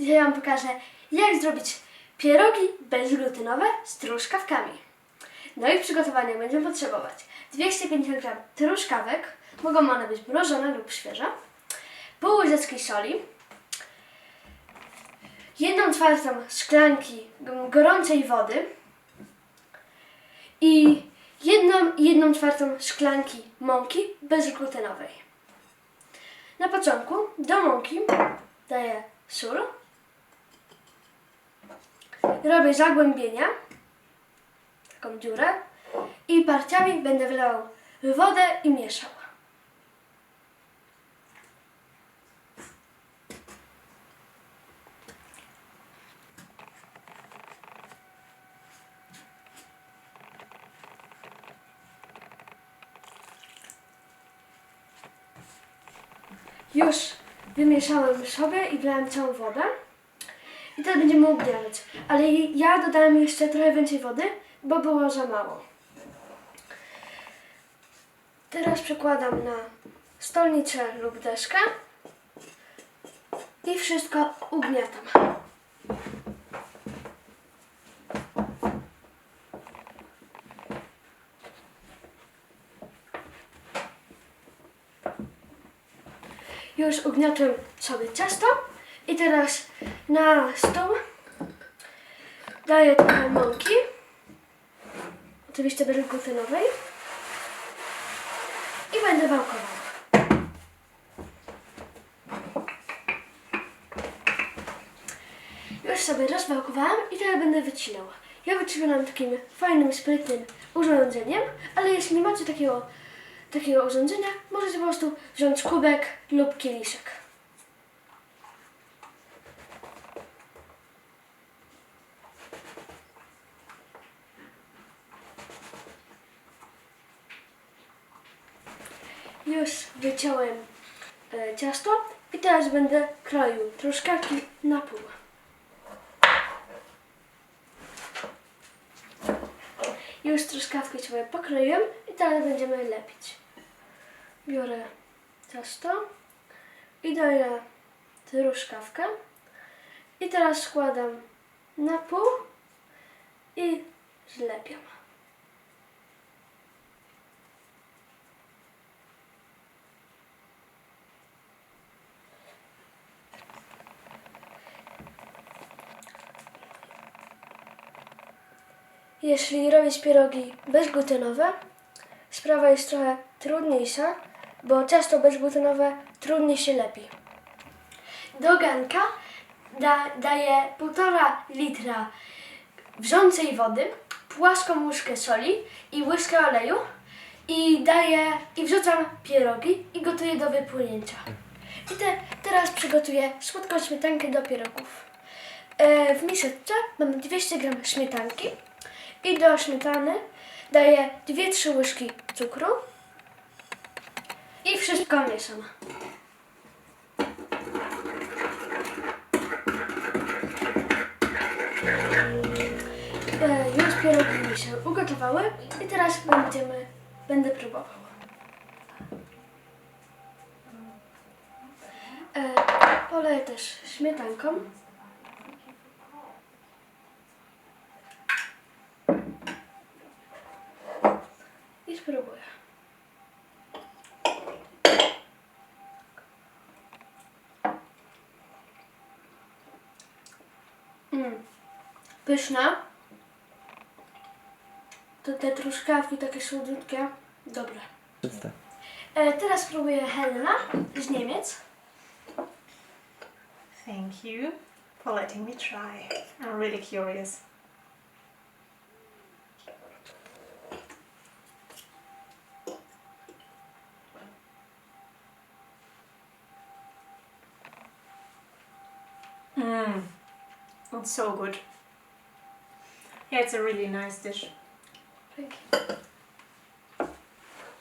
Dzisiaj Wam pokażę, jak zrobić pierogi bezglutenowe z truskawkami. Do ich przygotowania będziemy potrzebować 250 g truskawek, mogą one być mrożone lub świeże, pół łyżeczki soli, jedną czwartą szklanki gorącej wody i jedną, jedną czwartą szklanki mąki bezglutenowej. Na początku do mąki daję sól, robię zagłębienia, taką dziurę i parciami będę wylał wodę i mieszał. Już wymieszałem sobie i wlałem całą wodę. I teraz będziemy ugniatać. Ale ja dodałem jeszcze trochę więcej wody, bo było za mało. Teraz przekładam na stolnicę lub deskę i wszystko ugniatam. Już ugniotłem sobie ciasto i teraz na stół daję trochę mąki, oczywiście bezglutenowej i będę wałkował. Już sobie rozwałkowałam i teraz będę wycinał. Ja wycinam takim fajnym, sprytnym urządzeniem, ale jeśli nie macie takiego, takiego urządzenia, możecie po prostu wziąć kubek lub kieliszek. Już wyciąłem e, ciasto i teraz będę kroił truskawki na pół. Już truskawki sobie pokroiłem i teraz będziemy lepić. Biorę ciasto i daję truskawkę i teraz składam na pół i zlepiam. Jeśli robić pierogi bezglutenowe, sprawa jest trochę trudniejsza, bo ciasto bezglutenowe trudniej się lepi. Do garnka da, daję 1,5 litra wrzącej wody, płaską łyżkę soli i łyżkę oleju i daję i wrzucam pierogi i gotuję do wypłynięcia. I te, teraz przygotuję słodką śmietankę do pierogów. E, w miseczce mam 200 g śmietanki i do śmietany daję 2-3 łyżki cukru i wszystko mieszam. E, już pierogi mi się ugotowały i teraz będziemy, będę próbował. E, poleję też śmietanką. Spróbuję. Mm. Pyszna. To te truskawki takie słodkie. Dobre. Czyste. E, teraz spróbuję Helena z Niemiec. Thank you for letting me try. I'm really curious. Mmm, it's so good. Yeah, it's a really nice dish. Thank you.